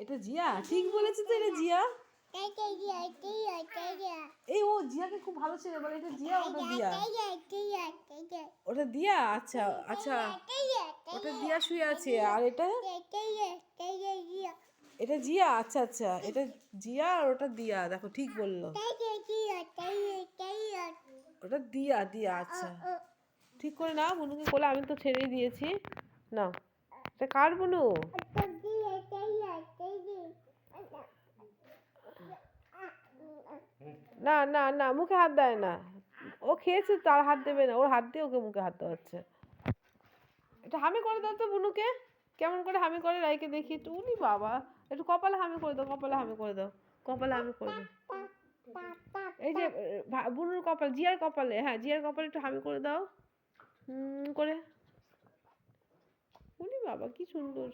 এটা জিয়া? ঠিক বলেছে তো এটা জিয়া? এই ও জিয়াকে খুব ভালো ছেলে বলে এটা জিয়া, ওটা দিয়া। ওটা দিয়া? আচ্ছা আচ্ছা। ওটা দিয়া শুয়ে আছে, আর এটা? এটা জিয়া? আচ্ছা আচ্ছা। এটা জিয়া আর ওটা দিয়া। দেখো, ঠিক বলল। ওটা দিয়া দিয়া আচ্ছা। ঠিক করে নাও বুনুকে কোলে, আমি তো ছেড়েই দিয়েছি। নাও। এটা কার বুনু? না না না, মুখে হাত দেয় না। ও খেয়েছে, তার হাত দেবে না। ওর হাত দিয়ে ওকে মুখে হাত দেওয়াচ্ছে এটা হামি করে দাও তো বুনুকে। কেমন করে হামি করে রাইকে দেখি একটু। উনি বাবা। একটু কপালে হামি করে দাও, কপালে হামি করে দাও। কপালে হামি করে দাও। এই যে বুনুর কপাল, জিয়ার কপালে। হ্যাঁ জিয়ার কপালে একটু হামি করে দাও। হুম করে। উনি বাবা, কি সুন্দর।